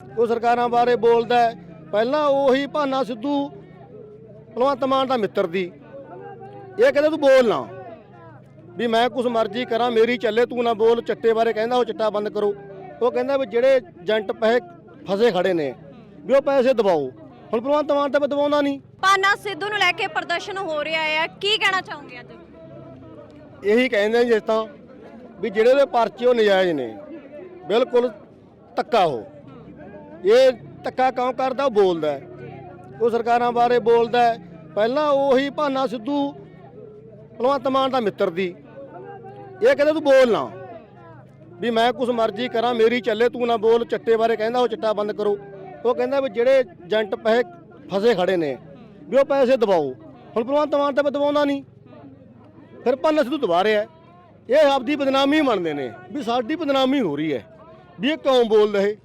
ਉਹ ਸਰਕਾਰਾਂ ਬਾਰੇ ਬੋਲਦਾ ਹੈ। ਪਹਿਲਾਂ ਉਹੀ ਭਾਨਾ ਸਿੱਧੂ ਭਗਵੰਤ ਮਾਨ ਦਾ ਮਿੱਤਰ ਦੀ ਇਹ ਕਹਿੰਦਾ ਤੂੰ ਬੋਲ ਨਾ। ਵੀ ਮੈਂ ਕੁਛ ਮਰਜ਼ੀ ਕਰਾਂ ਮੇਰੀ ਚੱਲੇ ਤੂੰ ਨਾ ਬੋਲ ਚੱਟੇ ਬਾਰੇ ਕਹਿੰਦਾ ਉਹ ਚਿੱਟਾ ਬੰਦ ਕਰੋ। ਉਹ ਕਹਿੰਦਾ ਵੀ ਜਿਹੜੇ ਏਜੰਟ ਪੈਸੇ ਫਸੇ ਖੜੇ ਨੇ ਵੀ ਉਹ ਪੈਸੇ ਦਬਾਓ ਹੁਣ ਭਗਵੰਤ ਮਾਨ ਤਾਂ ਦਬਾਉਂਦਾ ਨਹੀਂ। ਪਾਨਾ ਸਿੱਧੂ ਨੂੰ ਲੈ ਕੇ ਪ੍ਰਦਰਸ਼ਨ ਹੋ ਰਿਹਾ ਹੈ। ਕੀ ਕਹਿਣਾ ਚਾਹੋਗੇ ਅੱਜ? ਇਹੀ ਕਹਿੰਦੇ ਜਿਸ ਤਾਂ ਵੀ ਜਿਹੜੇ ਉਹਦੇ ਪਰਚੇ ਉਹ ਨਜਾਇਜ਼ ਨੇ ਬਿਲਕੁਲ ਧੱਕਾ ਉਹ। ਇਹ ਧੱਕਾ ਕਿਉਂ ਕਰਦਾ, ਉਹ ਬੋਲਦਾ ਹੈ। ਉਹ ਸਰਕਾਰਾਂ ਬਾਰੇ ਬੋਲਦਾ ਹੈ। ਪਹਿਲਾਂ ਉਹੀ ਭਾਨਾ ਸਿੱਧੂ ਭਗਵੰਤ ਮਾਨ ਦਾ ਮਿੱਤਰ ਦੀ ਇਹ ਕਹਿੰਦਾ, ਤੂੰ ਬੋਲ ਨਾ। ਵੀ ਮੈਂ ਕੁਛ ਮਰਜ਼ੀ ਕਰਾਂ, ਮੇਰੀ ਚੱਲੇ, ਤੂੰ ਨਾ ਬੋਲ। ਚਿੱਟੇ ਬਾਰੇ ਕਹਿੰਦਾ, ਉਹ ਚਿੱਟਾ ਬੰਦ ਕਰੋ। ਉਹ ਕਹਿੰਦਾ ਵੀ ਜਿਹੜੇ ਏਜੰਟ ਪੈਸੇ ਫਸੇ ਖੜੇ ਨੇ, ਵੀ ਉਹ ਪੈਸੇ ਦਬਾਓ। ਹੁਣ ਭਗਵੰਤ ਮਾਨ ਤਾਂ ਦਬਾਉਂਦਾ ਨਹੀਂ। ਫਿਰ ਪੰਨ ਸਿੱਧੂ ਦਬਾ ਰਿਹਾ ਹੈ। ਇਹ ਆਪਦੀ ਬਦਨਾਮੀ ਮੰਨਦੇ ਨੇ, ਵੀ ਸਾਡੀ ਬਦਨਾਮੀ ਹੋ ਰਹੀ ਹੈ। ਵੀ ਇਹ ਕਿਉਂ ਬੋਲ ਰਹੇ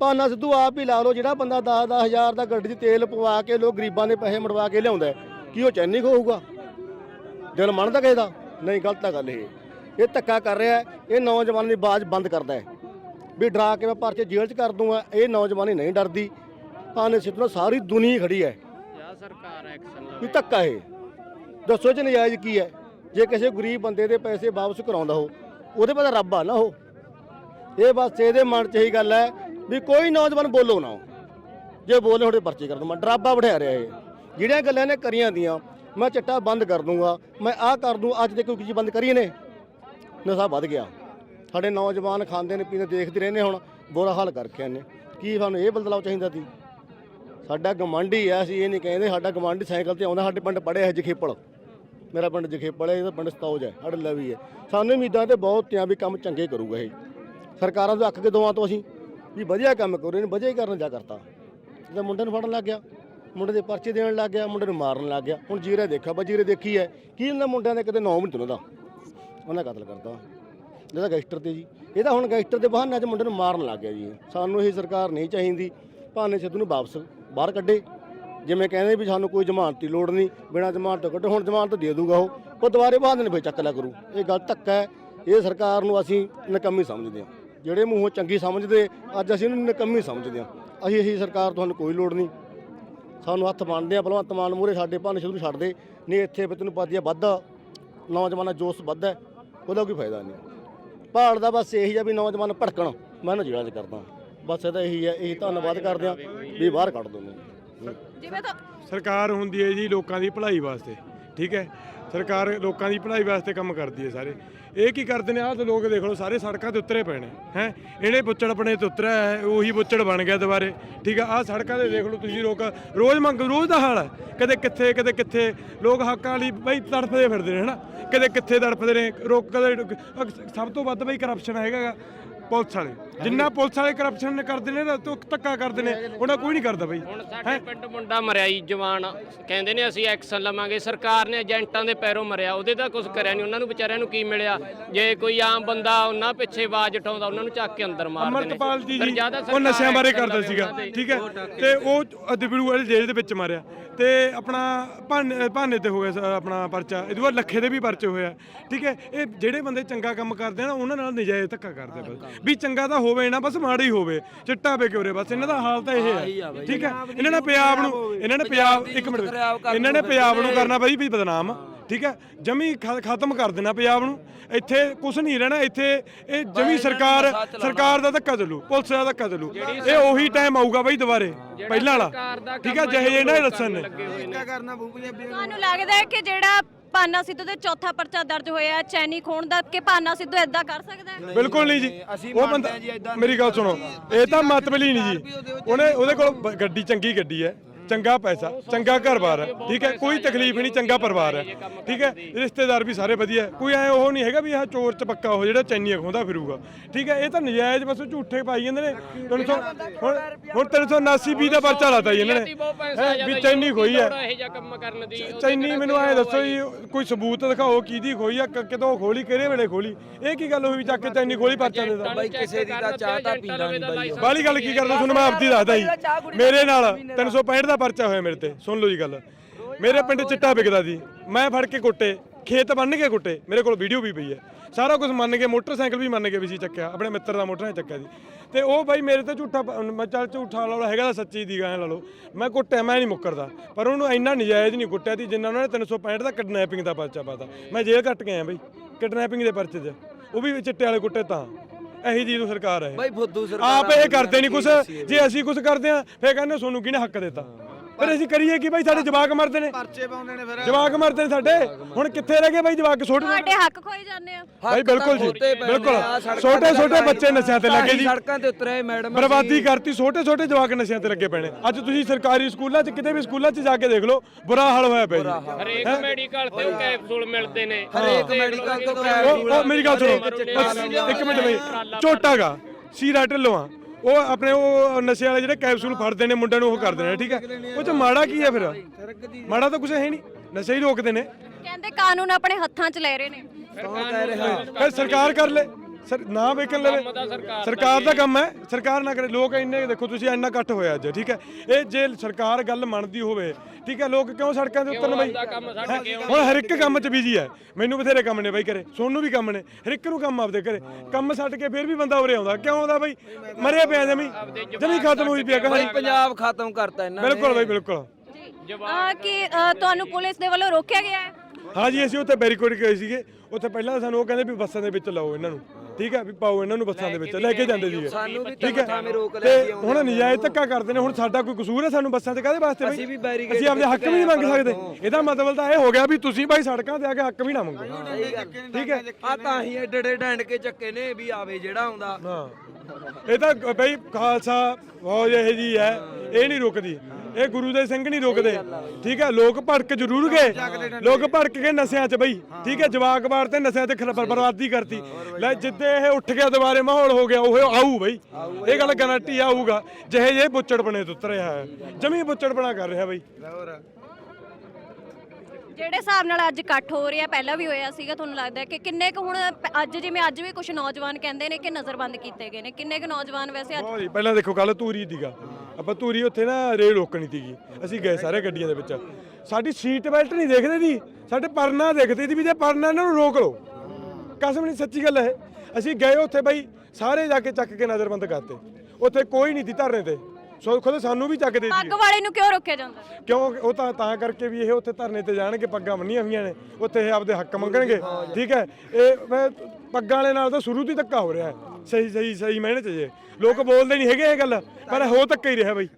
ਪਾਨਾ ਸਿੱਧੂ ਆਪ ਹੀ ਲਾ ਲਓ ਜਿਹੜਾ ਬੰਦਾ 10 ਹਜ਼ਾਰ ਦਾ ਗੱਡੀ 'ਚ ਤੇਲ ਪਵਾ ਕੇ ਲੋਕ ਗਰੀਬਾਂ ਦੇ ਪੈਸੇ ਮੜਵਾ ਕੇ ਲਿਆਉਂਦਾ ਹੈ, ਕੀ ਉਹ ਚੈਨੀ ਹੋਊਗਾ ਦਿਲ ਮੰਨਦਾ ਕਿਸੇ ਦਾ? ਨਹੀਂ ਗਲਤ ਆ ਗੱਲ ਇਹ। ਇਹ ਧੱਕਾ ਕਰ ਰਿਹਾ ਹੈ, ਇਹ ਨੌਜਵਾਨ ਦੀ ਬਾਜ਼ ਬੰਦ ਕਰਦਾ ਹੈ। ਵੀ ਡਰਾ ਕੇ ਮੈਂ ਪਰਚੇ ਜੇਲ੍ਹ 'ਚ ਕਰ ਦੂੰਗਾ ਇਹ ਨੌਜਵਾਨੀ ਨਹੀਂ ਡਰਦੀ। ਪਾਨੇ ਸਿੱਧੂ ਨਾਲ ਸਾਰੀ ਦੁਨੀਆ ਖੜੀ ਹੈ। ਜਾਂ ਸਰਕਾਰ ਐਕਸ਼ਨ ਵੀ ਧੱਕਾ ਇਹ। ਦੱਸੋ ਚ ਨਜਾਇਜ਼ ਕੀ ਹੈ? ਜੇ ਕਿਸੇ ਗਰੀਬ ਬੰਦੇ ਦੇ ਪੈਸੇ ਵਾਪਸ ਕਰਾਉਂਦਾ ਹੋ ਉਹਦੇ ਬਾਅਦ ਰੱਬ ਆ ਨਾ ਉਹ। ਇਹ ਬਸ ਇਹਦੇ ਮਨ 'ਚ ਇਹੀ ਗੱਲ ਹੈ ਵੀ ਕੋਈ ਨੌਜਵਾਨ ਬੋਲੋ ਨਾ। ਜੇ ਬੋਲੇ ਤੁਹਾਡੇ ਪਰਚੇ ਕਰ ਦੂੰ ਮੈਂ ਡਰਾਬਾ ਬਿਠਾ ਰਿਹਾ ਇਹ। ਜਿਹੜੀਆਂ ਗੱਲਾਂ ਨੇ ਕਰੀਆਂ ਦੀਆਂ, ਮੈਂ ਚਿੱਟਾ ਬੰਦ ਕਰ ਦੂੰਗਾ। ਮੈਂ ਆਹ ਕਰ ਦੂੰ, ਅੱਜ ਦੇ ਕੋਈ ਚੀਜ਼ ਬੰਦ ਕਰੀ ਨੇ? ਨਸ਼ਾ ਵੱਧ ਗਿਆ। ਸਾਡੇ ਨੌਜਵਾਨ ਖਾਂਦੇ ਨੇ, ਪੀਂਦੇ, ਦੇਖਦੇ ਰਹਿੰਦੇ ਹੁਣ, ਬੁਰਾ ਹਾਲ ਕਰਕੇ ਨੇ ਕੀ ਸਾਨੂੰ ਇਹ ਬਦਲਾਅ ਚਾਹੀਦਾ ਸੀ? ਸਾਡਾ ਗਮੰਡੀ ਆ, ਅਸੀਂ ਇਹ ਨਹੀਂ ਕਹਿੰਦੇ, ਸਾਡਾ ਗਮੰਡੀ ਸਾਈਕਲ ਤੇ ਆਉਂਦਾ, ਸਾਡੇ ਪਿੰਡ ਪੜਿਆ ਹੈ ਜਖੇਪਲ। ਮੇਰਾ ਪਿੰਡ ਜਖੇਪਲ ਹੈ, ਇਹਦਾ ਪਿੰਡ ਸਤੌਜ ਹੈ, ਸਾਡੇ ਲਵੀ ਹੈ। ਸਾਨੂੰ ਉਮੀਦਾਂ ਤੇ ਬਹੁਤ ਆ ਵੀ ਕੰਮ ਚੰਗੇ ਕਰੂਗਾ ਇਹ। ਸਰਕਾਰਾਂ ਤੋਂ ਅੱਕ ਕੇ ਦੋਵਾਂ ਤੋਂ ਅਸੀਂ ਵੀ ਵਧੀਆ ਕੰਮ ਕਰੋ ਇਹਨੇ ਵਧੀਆ ਹੀ ਕਰਨ ਜਾ ਕਰਤਾ। ਇਹਦਾ ਮੁੰਡੇ ਨੂੰ ਫੜਨ ਲੱਗ ਗਿਆ, ਮੁੰਡੇ ਦੇ ਪਰਚੇ ਦੇਣ ਲੱਗ ਗਿਆ, ਮੁੰਡੇ ਨੂੰ ਮਾਰਨ ਲੱਗ ਗਿਆ। ਹੁਣ ਜੀਰੇ ਦੇਖਿਆ ਬਾ ਜੀਰੇ ਦੇਖੀ ਹੈ। ਕੀ ਉਹਨਾਂ ਮੁੰਡਿਆਂ ਦੇ ਕਿਤੇ ਨੌ ਮਿੰਟ ਉਹਨਾਂ ਦਾ? ਉਹਨਾਂ ਕਤਲ ਕਰਤਾ। ਇਹਦਾ ਗੈਂਗਸਟਰ ਤੇ ਜੀ। ਇਹ ਤਾਂ ਹੁਣ ਗੈਂਗਸਟਰ ਦੇ ਬਹਾਨੇ 'ਚ ਮੁੰਡੇ ਨੂੰ ਮਾਰਨ ਲੱਗ ਗਿਆ ਜੀ। ਸਾਨੂੰ ਇਹ ਸਰਕਾਰ ਨਹੀਂ ਚਾਹੀਦੀ। ਭਾਨੇ ਸਿੱਧੂ ਨੂੰ ਵਾਪਸ ਬਾਹਰ ਕੱਢੇ। ਜਿਵੇਂ ਕਹਿੰਦੇ ਵੀ ਸਾਨੂੰ ਕੋਈ ਜ਼ਮਾਨਤ ਦੀ ਲੋੜ ਨਹੀਂ, ਬਿਨਾਂ ਜ਼ਮਾਨਤ ਤੋਂ ਕੱਢੋ, ਹੁਣ ਜ਼ਮਾਨਤ ਦੇ ਦੂਗਾ ਉਹ। ਉਹ ਦੁਬਾਰੇ ਬਾਅਦ ਨੇ ਫੇਰ ਚੱਕ ਲਿਆ ਕਰੂ। ਇਹ ਗੱਲ ਧੱਕਾ ਹੈ। ਇਹ ਸਰਕਾਰ ਨੂੰ ਅਸੀਂ ਨਕੰਮੀ ਸਮਝਦੇ ਹਾਂ। ਜਿਹੜੇ ਮੂੰਹੋਂ ਚੰਗੀ ਸਮਝਦੇ, ਅੱਜ ਅਸੀਂ ਇਹਨੂੰ ਨਕੰਮੀ ਸਮਝਦੇ ਹਾਂ। ਅਸੀਂ ਇਹੀ ਸਰਕਾਰ ਤੁਹਾਨੂੰ ਕੋਈ ਲੋੜ ਨਹੀਂ। ਸਾਨੂੰ ਹੱਥ ਬੰਨਦੇ ਆ ਭਲਵੰਤ ਮਾਨ ਮੂਹਰੇ ਸਾਡੇ ਭਾਨੇ ਸ਼ੁਰੂ ਨੂੰ ਛੱਡ ਦੇ। ਨਹੀਂ ਇੱਥੇ ਵੀ ਤੈਨੂੰ ਪਤਾ ਹੀ ਵੱਧਦਾ ਨੌਜਵਾਨਾਂ ਜੋਸ਼ ਵੱਧਦਾ ਉਹਦਾ ਕੋਈ ਫਾਇਦਾ ਨਹੀਂ। ਭਾਲ ਦਾ ਬਸ ਇਹੀ ਆ ਵੀ ਨੌਜਵਾਨ ਭੜਕਣ। ਮੈਂ ਨਾ ਜਿਹੜਾ ਕਰਦਾ। ਬਸ ਇਹਦਾ ਇਹੀ ਹੈ ਇਹੀ ਧੰਨਵਾਦ ਕਰਦੇ ਆ ਵੀ ਬਾਹਰ ਕੱਢ ਦੋ ਮੈਨੂੰ ਜਿਵੇਂ ਤਾਂ ਸਰਕਾਰ ਹੁੰਦੀ ਹੈ ਜੀ ਲੋਕਾਂ ਦੀ ਭਲਾਈ ਵਾਸਤੇ। ਠੀਕ ਹੈ? ਸਰਕਾਰ ਲੋਕਾਂ ਦੀ ਭਲਾਈ ਵਾਸਤੇ ਕੰਮ ਕਰਦੀ ਹੈ ਸਾਰੇ। ਇਹ ਕੀ ਕਰਦੇ ਨੇ? ਆਹ ਤਾਂ ਲੋਕ ਦੇਖ ਲਓ, ਸਾਰੇ ਸੜਕਾਂ ਤੇ ਉਤਰੇ ਪਏ ਨੇ, ਹੈ? ਇਹਨੇ ਬੁੱਚੜ ਆਪਣੇ ਤੇ ਉਤਰਿਆ ਹੈ, ਉਹੀ ਬੁੱਚੜ ਬਣ ਗਿਆ ਦੁਬਾਰੇ। ਠੀਕ ਆ, ਆਹ ਸੜਕਾਂ ਤੇ ਦੇਖ ਲਓ ਤੁਸੀਂ ਲੋਕ, ਰੋਜ਼ ਮੰਗ, ਰੋਜ਼ ਦਾ ਹਾਲ ਹੈ। ਕਦੇ ਕਿੱਥੇ ਕਦੇ ਕਿੱਥੇ, ਲੋਕ ਹੱਕਾਂ ਲਈ ਬਈ ਤੜਫਦੇ ਫਿਰਦੇ ਨੇ, ਹਨਾ? ਕਦੇ ਕਿੱਥੇ ਤੜਫਦੇ ਨੇ, ਰੋਕ, ਕਦੇ ਸਭ ਤੋਂ ਵੱਧ ਬਈ ਕਰਪਸ਼ਨ ਹੈਗਾ ਗਾ। ਪੁਲਿਸ ਵਾਲੇ। ਜਿੰਨਾ ਪੁਲਿਸ ਵਾਲੇ ਕਰਪਸ਼ਨ ਕਰਦੇ ਨੇ ਨਾ ਤੋ ਧੱਕਾ ਕਰਦੇ ਨੇ। ਉਹਨਾਂ ਕੋਈ ਨਹੀਂ ਕਰਦਾ ਬਈ। ਹੁਣ ਸਾਡੇ ਪਿੰਡ ਮੁੰਡਾ ਮਰਿਆ ਜੀ ਜਵਾਨ। ਕਹਿੰਦੇ ਨੇ ਅਸੀਂ ਐਕਸ਼ਨ ਲਵਾਂਗੇ। ਸਰਕਾਰ ਨੇ ਏਜੰਟਾਂ ਦੇ ਪੈਰੋਂ ਮਰਿਆ। ਉਹਦੇ ਤਾਂ ਕੁਝ ਕਰਿਆ ਨਹੀਂ। ਉਹਨਾਂ ਨੂੰ ਵਿਚਾਰਿਆਂ ਨੂੰ ਕੀ ਮਿਲਿਆ? ਜੇ ਕੋਈ ਆਮ ਬੰਦਾ ਉਹਨਾਂ ਪਿੱਛੇ ਆਵਾਜ਼ ਉਠਾਉਂਦਾ ਉਹਨਾਂ ਨੂੰ ਚੱਕ ਕੇ ਅੰਦਰ ਮਾਰਦੇ ਨੇ ਅਮਰਤਪਾਲ ਜੀ ਉਹ ਨਸ਼ਿਆਂ ਬਾਰੇ ਕਰਦਾ ਸੀਗਾ। ਠੀਕ ਹੈ? ਤੇ ਉਹ ਅਦਬੜੂ ਵਾਲੀ ਜੇਲ੍ਹ ਦੇ ਵਿੱਚ ਮਾਰਿਆ। ਤੇ ਆਪਣਾ ਭਾਨੇ ਤੇ ਹੋ ਗਿਆ ਆਪਣਾ ਪਰਚਾ। ਇਹਦੇ ਬਾਅਦ ਲੱਖੇ ਦੇ ਵੀ ਪਰਚੇ ਹੋਇਆ ਠੀਕ ਹੈ? ਇਹ ਜਿਹੜੇ ਬੰਦੇ ਚੰਗਾ ਕੰਮ ਕਰਦੇ ਆ ਨਾ ਉਹਨਾਂ ਨਾਲ ਨਜਾਇਜ਼ ਧੱਕਾ ਕਰਦੇ ਬਸ। ਵੀ ਚੰਗਾ ਤਾਂ ਹੋਵੇ ਨਾ ਬਸ ਮਾੜਾ ਹੀ ਹੋਵੇ। ਚਿੱਟਾ ਵੇ ਕਿਉਰੇ ਬਸ ਇਹਨਾਂ ਦਾ ਹਾਲ ਤਾਂ ਇਹ ਹੈ। ਠੀਕ ਹੈ? ਇਹਨਾਂ ਨੇ ਪੰਜਾਬ ਨੂੰ ਇਹਨਾਂ ਨੇ ਪੰਜਾਬ ਇੱਕ ਮਿੰਟ। ਇਹਨਾਂ ਨੇ ਪੰਜਾਬ ਨੂੰ ਕਰਨਾ ਬਈ ਵੀ ਬਦਨਾਮ। ਠੀਕ ਹੈ? ਜਮੀ ਖਤਮ ਕਰ ਦੇਣਾ ਪੰਜਾਬ ਨੂੰ। ਇੱਥੇ ਕੁਝ ਨਹੀਂ ਰਹਿਣਾ ਇੱਥੇ ਇਹ ਜਮੀ ਸਰਕਾਰ ਸਰਕਾਰ ਦਾ ਧੱਕਾ ਚੱਲੂ ਪੁਲਿਸ ਦਾ ਧੱਕਾ ਚੱਲੂ ਇਹ ਉਹੀ ਟਾਈਮ ਆਊਗਾ ਬਈ ਦੁਬਾਰੇ ਪਹਿਲਾਂ ਵਾਲਾ। ਠੀਕ ਹੈ? ਜਿਹੇ ਦੱਸਣ ਨੇ। ਹੋਏ ਨੇ। ਤੁਹਾਨੂੰ ਲੱਗਦਾ ਹੈ ਕਿ ਜਿਹੜਾ ਪਾਨਾ ਸਿੱਧੂ ਤੇ ਚੌਥਾ ਪਰਚਾ ਦਰਜ ਹੋਇਆ ਹੈ, ਚੈਨੀ ਖੋਣ ਦਾ ਕਿ ਪਾਨਾ ਸਿੱਧੂ ਐਦਾਂ ਕਰ ਸਕਦਾ ਹੈ? ਬਿਲਕੁਲ ਨਹੀਂ ਜੀ। ਉਹ ਬੰਦਾ ਮੇਰੀ ਗੱਲ ਸੁਣੋ। ਇਹ ਤਾਂ ਮਤਬਲੀ ਨਹੀਂ ਜੀ। ਉਹਨੇ ਉਹਦੇ ਕੋਲ ਬ- ਗੱਡੀ ਚੰਗੀ ਗੱਡੀ ਹੈ। ਚੰਗਾ ਪੈਸਾ ਚੰਗਾ ਘਰ-ਬਾਰ ਹੈ ਠੀਕ ਹੈ? ਕੋਈ ਤਕਲੀਫ ਨਹੀਂ ਚੰਗਾ ਪਰਿਵਾਰ ਹੈ ਠੀਕ ਹੈ? ਰਿਸ਼ਤੇਦਾਰ ਵੀ ਸਾਰੇ ਵਧੀਆ ਹੈ। ਕੋਈ ਐ ਉਹ ਨਹੀਂ ਹੈਗਾ ਵੀ ਆਹ ਚੋਰ ਚ ਪੱਕਾ ਉਹ ਜਿਹੜਾ ਚੈਨੀਆਂ ਖੋਂਦਾ ਫਿਰੂਗਾ ਠੀਕ ਹੈ? ਇਹ ਤਾਂ ਨਜਾਇਜ਼ ਬਸ ਝੂਠੇ ਪਾਈ ਜਾਂਦੇ ਨੇ। 300 ਹੁਣ ਹੁਣ 379 ਵੀ ਦਾ ਪਰਚਾ ਲਾਤਾ ਜੀ ਇਹਨਾਂ ਨੇ। ਵੀ ਚੈਨੀ ਖੋਈ ਹੈ। ਇਹੋ ਜਿਹਾ ਕੰਮ ਕਰਨ ਦੀ ਉਹਦੇ ਚੈਨੀ ਮੈਨੂੰ ਐ ਦੱਸੋ ਜੀ ਕੋਈ ਸਬੂਤ ਦਿਖਾਓ ਕਿਹਦੀ ਖੋਈ ਆ ਕ- ਕਿਤੋਂ ਖੋਲੀ ਕਿਹੜੇ ਵੇਲੇ ਖੋਲੀ? ਇਹ ਕੀ ਗੱਲ ਹੋਈ ਵੀ ਚੱਕ ਕੇ ਚੈਨੀ ਖੋਲੀ ਪਰਚਾ ਦੇ ਦਾ ਬਾਈ ਕਿਸੇ ਦੀ ਤਾਂ ਚਾਹ ਤਾਂ ਪੀਂਦਾ ਨਹੀਂ ਬਾਈ ਬਾਲੀ ਗੱਲ ਕੀ ਕਰਦਾ? ਤੁਹਾਨੂੰ ਮੈਂ ਆਪਦੀ ਦੱਸਦਾ ਜੀ। ਮੇਰੇ ਨਾਲ 365 ਦਾ ਪਰਚਾ ਹੋਇਆ ਮੇਰੇ ਤੇ ਸੁਣ ਲਓ ਜੀ ਗੱਲ। ਮੇਰੇ ਪਿੰਡ ਚਿੱਟਾ ਵਿਕਦਾ ਸੀ ਮੈਂ ਫੜ ਕੇ ਕੁੱਟੇ ਖੇਤ ਬੰਨ ਕੇ ਕੁੱਟੇ ਮੇਰੇ ਕੋਲ ਵੀਡੀਓ ਵੀ ਪਈ ਹੈ। ਸਾਰਾ ਕੁਝ ਮੰਨ ਕੇ ਮੋਟਰਸਾਈਕਲ ਵੀ ਮੰਨ ਕੇ ਵੀ ਸੀ ਚੱਕਿਆ ਆਪਣੇ ਮਿੱਤਰ ਦਾ ਮੋਟਰਸਾਈਕਲ ਚੱਕਿਆ ਸੀ ਤੇ ਉਹ ਬਾਈ ਮੇਰੇ ਤੇ ਝੂਠਾ ਮੈਂ ਚੱਲ ਝੂਠਾ ਲਾ ਲਓ ਹੈਗਾ ਤਾਂ ਸੱਚੀ ਦੀ ਗਾਂ ਲਾ ਲਓ। ਮੈਂ ਕੁੱਟਿਆ ਮੈਂ ਨਹੀਂ ਮੁੱਕਰਦਾ। ਪਰ ਉਹਨੂੰ ਇੰਨਾ ਨਜਾਇਜ਼ ਨਹੀਂ ਕੁੱਟਿਆ ਸੀ ਜਿੰਨਾ ਉਹਨਾਂ ਨੇ 365 ਦਾ ਕਿਡਨੈਪਿੰਗ ਦਾ ਪਰਚਾ ਪਾਤਾ। ਮੈਂ ਜੇਲ੍ਹ ਕੱਟ ਕੇ ਆਇਆ ਬਾਈ ਕਿਡਨੈਪਿੰਗ ਦੇ ਪਰਚੇ 'ਚ। ਉਹ ਵੀ ਚਿੱਟੇ ਵਾਲੇ ਕੁੱਟੇ ਤਾਂ। ਇਹੀ ਜੀ ਨੂੰ ਸਰਕਾਰ ਹੈ। ਬਾਈ ਫੁੱਦੂ ਸਰਕਾਰ ਆਪ ਇਹ ਕਰਦੇ ਨਹੀਂ ਕੁਛ। ਜੇ ਅਸੀਂ ਕੁਛ ਕਰਦੇ ਆ ਫੇਰ ਕਹਿੰਦੇ ਤੁਹਾਨੂੰ ਕਿਹਨੇ ਹੱਕ ਦਿੱਤਾ? ਫਿਰ ਅਸੀਂ ਕਰੀਏ ਕੀ ਬਾਈ? ਸਾਡੇ ਜਵਾਕ ਮਰਦੇ ਨੇ। ਪਰਚੇ ਪਾਉਂਦੇ ਨੇ ਫਿਰ। ਜਵਾਕ ਮਰਦੇ ਨੇ ਸਾਡੇ। ਹੁਣ ਕਿੱਥੇ ਰਹਿ ਗਏ ਬਾਈ ਜਵਾਕ? ਛੋਟੇ ਤੁਹਾਡੇ ਹੱਕ ਖੋਏ ਜਾਂਦੇ ਆ। ਬਾਈ ਬਿਲਕੁਲ ਜੀ। ਬਿਲਕੁਲ। ਛੋਟੇ ਛੋਟੇ ਬੱਚੇ ਨਸ਼ਿਆਂ ਤੇ ਲੱਗੇ ਜੀ। ਸੜਕਾਂ ਤੇ ਉਤਰੇ ਮੈਡਮ ਬਰਬਾਦੀ ਕਰਤੀ ਛੋਟੇ ਛੋਟੇ ਜਵਾਕ ਨਸ਼ਿਆਂ ਤੇ ਲੱਗੇ ਪਏ ਨੇ ਅੱਜ ਤੁਸੀਂ ਸਰਕਾਰੀ ਸਕੂਲਾਂ 'ਚ ਕਿਤੇ ਵੀ ਸਕੂਲਾਂ 'ਚ ਜਾ ਕੇ ਦੇਖ ਲਓ ਬੁਰਾ ਹਾਲ ਹੋਇਆ ਪਿਆ ਜੀ। ਹਰੇਕ ਮੈਡੀਕਲ ਤੇ ਉਹ ਕੈਪਸੂਲ ਮਿਲਦੇ ਨੇ। ਹਰੇਕ ਮੈਡੀਕਲ ਤੋਂ ਉਹ ਮੇਰੀ ਗੱਲ ਸੁਣੋ। ਇੱਕ ਮਿੰਟ ਬਈ ਝੋਟਾਗਾ ਸੀਰਾ ਢਿੱਲੋਂ ਉਹ ਆਪਣੇ ਉਹ ਨਸ਼ੇ ਵਾਲੇ ਜਿਹੜੇ ਕੈਪਸੂਲ ਫੜਦੇ ਨੇ ਮੁੰਡਿਆਂ ਨੂੰ ਉਹ ਕਰਦੇ ਨੇ ਠੀਕ ਹੈ? ਉਹ ਚ ਮਾੜਾ ਕੀ ਹੈ ਫਿਰ? ਮਾੜਾ ਤਾਂ ਕੁਝ ਹੈ ਨਹੀਂ। ਨਸ਼ੇ ਹੀ ਰੋਕਦੇ ਨੇ। ਕਹਿੰਦੇ ਕਾਨੂੰਨ ਆਪਣੇ ਹੱਥਾਂ 'ਚ ਲੈ ਰਹੇ ਨੇ। ਫਿਰ ਸਰਕਾਰ ਕਰ ਲੈ। ਸਰ ਨਾ ਵੇਚਣ ਲੈ ਸਰਕਾਰ ਦਾ ਕੰਮ ਹੈ। ਸਰਕਾਰ ਨਾ ਕਰੇ। ਲੋਕ ਇੰਨੇ ਦੇਖੋ ਤੁਸੀਂ ਇੰਨਾ ਇਕੱਠ ਹੋਇਆ ਅੱਜ ਠੀਕ ਹੈ? ਇਹ ਜੇ ਸਰਕਾਰ ਗੱਲ ਮੰਨਦੀ ਹੋਵੇ ਠੀਕ ਹੈ ਲੋਕ ਕਿਉਂ ਸੜਕਾਂ ਤੇ ਉਤਰਨ ਬਈ? ਹੁਣ ਹਰ ਇੱਕ ਕੰਮ 'ਚ ਬਿਜ਼ੀ ਹੈ। ਮੈਨੂੰ ਬਥੇਰੇ ਕੰਮ ਨੇ ਬਾਈ ਕਰੇ ਸੋਨੂੰ ਵੀ ਕੰਮ ਨੇ। ਹਰ ਇੱਕ ਨੂੰ ਕੰਮ ਆਪਦੇ ਕਰੇ ਕੰਮ ਛੱਡ ਕੇ ਫਿਰ ਵੀ ਬੰਦਾ ਉਰੇ ਆਉਂਦਾ। ਕਿਉਂ ਆਉਂਦਾ ਬਾਈ? ਮਰਿਆ ਪਿਆ ਜਮੀ। ਜਮੀ ਖਤਮ ਹੋਈ ਪਿਆ। ਕਹਾਣੀ ਪੰਜਾਬ ਖਤਮ ਕਰਤਾ ਇਹਨਾਂ ਨੇ। ਬਿਲਕੁਲ ਬਾਈ ਬਿਲਕੁਲ। ਆ ਕਿ ਤੁਹਾਨੂੰ ਪੁਲਿਸ ਦੇ ਵੱਲੋਂ ਰੋਕਿਆ ਗਿਆ ਹੈ? ਹਾਂ ਜੀ ਅਸੀਂ ਉੱਥੇ ਬੈਰੀਕੋਡ ਗਏ ਸੀਗੇ। ਉੱਥੇ ਪਹਿਲਾਂ ਸਾਨੂੰ ਉਹ ਕਹਿੰਦੇ ਵੀ ਬੱਸਾਂ ਦੇ ਵਿੱਚ ਲਾਓ ਇਹਨਾਂ ਨੂੰ। ਠੀਕ ਹੈ ਵੀ ਪਾਓ ਇਹਨਾਂ ਨੂੰ ਬੱਸਾਂ ਦੇ ਵਿੱਚ ਲੈ ਕੇ ਜਾਂਦੇ ਸੀਗੇ। ਸਾਨੂੰ ਵੀ ਠੀਕ ਰੋਕ ਹੈ ਤੇ ਹੁਣ ਨਜਾਇਜ਼ ਧੱਕਾ ਕਰਦੇ ਨੇ ਹੁਣ ਸਾਡਾ ਕੋਈ ਕਸੂਰ ਹੈ ਸਾਨੂੰ ਬੱਸਾਂ ਤੇ ਕਾਹਦੇ ਵਾਸਤੇ ਬਈ? ਅਸੀਂ ਵੀ ਅਸੀਂ ਹੱਕ ਵੀ ਨਹੀਂ ਮੰਗ ਸਕਦੇ। ਇਹਦਾ ਮਤਲਬ ਤਾਂ ਇਹ ਹੋ ਗਿਆ ਵੀ ਤੁਸੀਂ ਬਾਈ ਸੜਕਾਂ ਤੇ ਆ ਕੇ ਹੱਕ ਵੀ ਨਾ ਮੰਗੋ। ਠੀਕ ਹੈ? ਆ ਤਾਂ ਹੀ ਏਡੇ ਡੰਡ ਕੇ ਚੱਕੇ ਨੇ ਵੀ ਆਵੇ ਜਿਹੜਾ ਆਉਂਦਾ। ਹਾਂ। ਇਹ ਤਾਂ ਬਈ ਖਾਲਸਾ ਫੌਜ ਇਹ ਜੀ ਹੈ ਇਹ ਨਹੀਂ ਰੁਕਦੀ। ਇਹ ਗੁਰੂ ਦੇ ਸਿੰਘ ਨਹੀਂ ਰੁਕਦੇ। ਠੀਕ ਹੈ ਲੋਕ ਭੜਕ ਜ਼ਰੂਰ ਗਏ। ਲੋਕ ਭੜਕ ਕੇ ਨਸ਼ਿਆਂ 'ਚ ਬਈ। ਠੀਕ ਹੈ ਜਵਾਕ ਬਾਰ ਤੇ ਨਸ਼ਿਆਂ ਤੇ ਬਰਬਾਦੀ ਕਰਤੀ। ਲੈ ਜਿੱਦੇ ਇਹ ਉੱਠ ਗਿਆ ਦੁਬਾਰੇ ਮਾਹੌਲ ਹੋ ਗਿਆ ਉਹ ਆਊ ਬਈ। ਇਹ ਗੱਲ ਗਾਰੰਟੀ ਆਊਗਾ ਜਿਹੇ ਜੇ ਬੁੱਚੜ ਬਣੇ ਤੇ ਉਤਰਿਆ ਹੈ। ਜਮੀ ਬੁੱਚੜ ਬਣਾ ਕਰ ਰਿਹਾ ਬਈ। ਜਿਹੜੇ ਹਿਸਾਬ ਨਾਲ ਅੱਜ ਇਕੱਠ ਹੋ ਰਿਹਾ ਪਹਿਲਾਂ ਵੀ ਹੋਇਆ ਸੀਗਾ ਤੁਹਾਨੂੰ ਲੱਗਦਾ ਕਿ ਕਿੰਨੇ ਕੁ ਹੁਣ ਅੱਜ ਜਿਵੇਂ ਅੱਜ ਵੀ ਕੁਝ ਨੌਜਵਾਨ ਕਹਿੰਦੇ ਨੇ ਕਿ ਨਜ਼ਰਬੰਦ ਕੀਤੇ ਗਏ ਨੇ। ਕਿੰਨੇ ਕੁ ਨੌਜਵਾਨ ਵੈਸੇ ਅੱਜ ਪਹਿਲਾਂ ਦੇਖੋ ਕੱਲ ਧੂਰੀ ਦੀਗਾ ਆਪਾਂ ਧੂਰੀ ਉੱਥੇ ਨਾ ਰੇਲ ਰੋਕਣੀ ਸੀਗੀ। ਅਸੀਂ ਗਏ ਸਾਰੇ ਗੱਡੀਆਂ ਦੇ ਵਿੱਚ। ਸਾਡੀ ਸੀਟ ਬੈਲਟ ਨਹੀਂ ਦੇਖਦੇ ਦੀ ਸਾਡੇ ਪਰਨਾ ਦੇਖਦੇ ਦੀ ਵੀ ਜੇ ਪਰਨਾ ਇਹਨਾਂ ਨੂੰ ਰੋਕ ਲਓ। ਕਸਮ ਨਹੀਂ ਸੱਚੀ ਗੱਲ ਹੈ ਅਸੀਂ ਗਏ ਉੱਥੇ ਬਈ ਸਾਰੇ ਜਾ ਕੇ ਚੱਕ ਕੇ ਨਜ਼ਰਬੰਦ ਕਰਤੇ। ਉੱਥੇ ਕੋਈ ਨਹੀਂ ਸੀ ਧਰਨੇ ਤੇ। ਸੋ ਖੁਦ ਸਾਨੂੰ ਵੀ ਚੱਕ ਦੇ ਪੱਗ ਵਾਲੇ ਨੂੰ ਕਿਉਂ ਰੋਕਿਆ ਜਾਂਦਾ? ਕਿਉਂ? ਉਹ ਤਾਂ ਤਾਂ ਕਰਕੇ ਵੀ ਇਹ ਉੱਥੇ ਧਰਨੇ ਤੇ ਜਾਣਗੇ ਪੱਗਾਂ ਬੰਨੀਆਂ ਹੋਈਆਂ ਨੇ। ਉੱਥੇ ਇਹ ਆਪਦੇ ਹੱਕ ਮੰਗਣਗੇ। ਠੀਕ ਹੈ? ਇਹ ਮੈਂ ਪੱਗਾਂ ਵਾਲੇ ਨਾਲ ਤਾਂ ਸ਼ੁਰੂ ਤੋਂ ਹੀ ਧੱਕਾ ਹੋ ਰਿਹਾ ਹੈ। ਸਹੀ ਸਹੀ ਸਹੀ ਮਿਹਨਤ ਜੇ। ਲੋਕ ਬੋਲਦੇ ਨਹੀਂ ਹੈਗੇ ਇਹ ਗੱਲ, ਪਰ ਹੋ ਤੱਕ ਹੀ ਰਿਹਾ ਬਈ।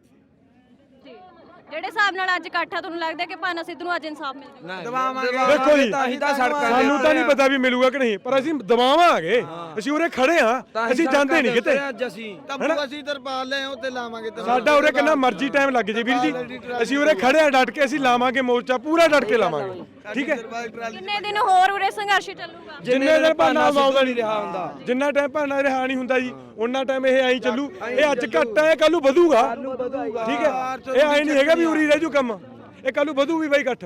ਜਿਹੜੇ ਹਿਸਾਬ ਨਾਲ ਅੱਜ ਇਕੱਠ ਤੁਹਾਨੂੰ ਲੱਗਦਾ ਕਿ ਭਾਨਾ ਸਿੱਧੂ ਨੂੰ ਅੱਜ ਇਨਸਾਫ ਮਿਲ ਜਾਊਗਾ? ਦਵਾਵਾਂਗੇ ਦੇਖੋ ਜੀ ਤਾਂ ਹੀ ਤਾਂ ਸੜਕਾਂ ਸਾਨੂੰ ਤਾਂ ਨਹੀਂ ਪਤਾ ਵੀ ਮਿਲੂਗਾ ਕਿ ਨਹੀਂ ਪਰ ਅਸੀਂ ਦਵਾਵਾਂਗੇ ਅਸੀਂ ਉਰੇ ਖੜੇ ਆ ਅਸੀਂ ਜਾਂਦੇ ਨਹੀਂ ਕਿਤੇ। ਅਸੀਂ। ਤੰਬੂ ਅਸੀਂ ਤਰਪਾਲ ਲੈ ਉੱਤੇ ਲਾਵਾਂਗੇ ਤੇ ਸਾਡਾ ਉਰੇ ਕਿੰਨਾ ਮਰਜ਼ੀ ਟਾਈਮ ਲੱਗ ਜੇ ਵੀਰ ਜੀ। ਅਸੀਂ ਉਰੇ ਖੜੇ ਆ ਡਟ ਕੇ ਅਸੀਂ ਲਾਵਾਂਗੇ ਮੋਰਚਾ ਪੂਰਾ ਡਟ ਕੇ ਲਾਵਾਂਗੇ। ਠੀਕ ਹੈ? ਕਿੰਨੇ ਦਿਨ ਹੋਰ ਉਰੇ ਸੰਘਰਸ਼ ਚੱਲੂਗਾ? ਜਿੰਨੇ ਦਿਨ ਭਾਨਾ ਆਉਂਦਾ ਨਹੀਂ ਰਿਹਾ ਹੁੰਦਾ। ਜਿੰਨਾ ਟਾਈਮ ਭਾਨਾ ਰਿਹਾ ਨਹੀਂ ਹੁੰਦਾ ਜੀ ਉਹਨਾਂ ਟਾਈਮ ਇਹ ਐਂ ਚੱਲੂ। ਇਹ ਅੱਜ ਘੱਟ ਹੈ ਕੱਲ ਨੂੰ ਵਧੂਗਾ। ਠੀਕ ਹੈ? ਇਹ ਐਂ ਨਹੀਂ ਹੈਗਾ ਵੀ ਉਰੀ ਰਹਿ ਜੂ ਕੰਮ। ਇਹ ਕੱਲੂ ਵਧੂ ਵੀ ਬਈ ਇਕੱਠ।